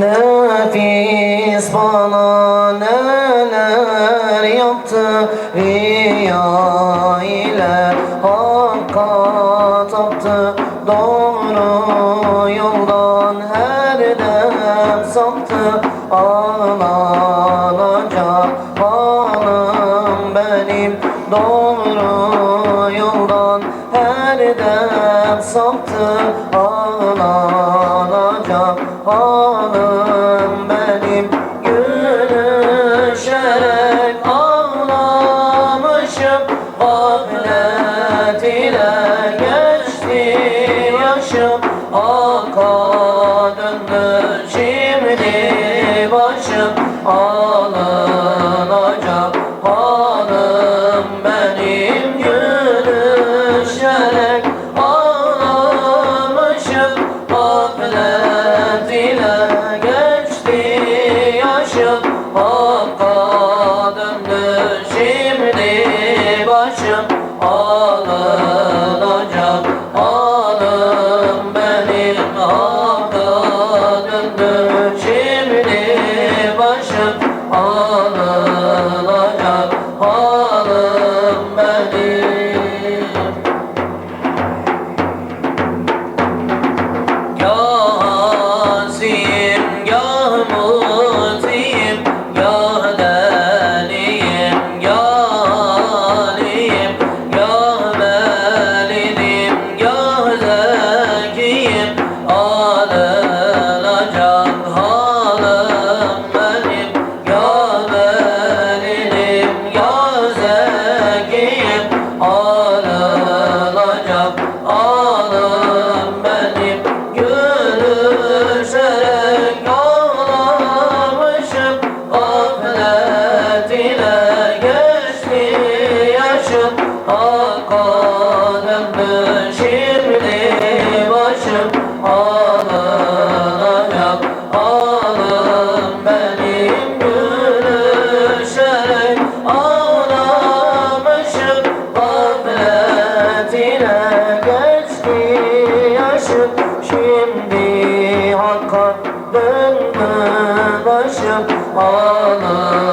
Nefis bana neler yaptı Riya ile hakka taptı Doğru yoldan her dem saptı. Ağlanacak halim benim. Doğru yoldan her dem saptı. Ağlanacak hanım benim Gülüşerek ağlamışım. Gaflet ile geçti yaşım. Aka döndü şimdi. başım ağlar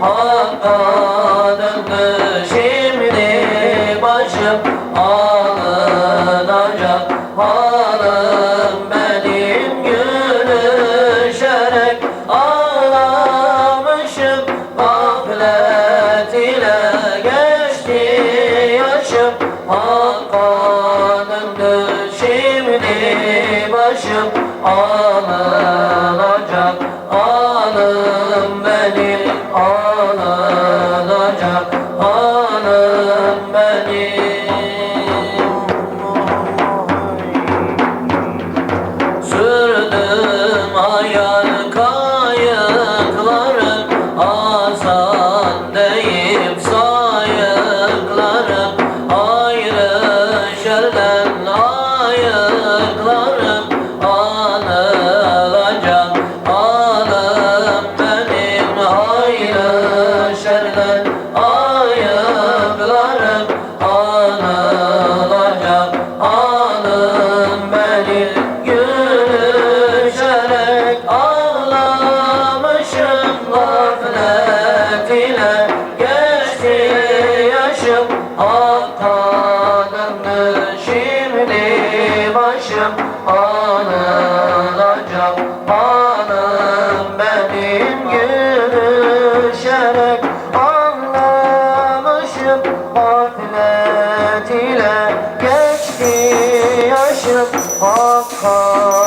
Hakka şimdi başım alınacak Hanım benim gülüşerek ağlamışım. Gaflet ile geçti yaşım. Hakka şimdi başım alınacak Geçti yaşım Hong Kong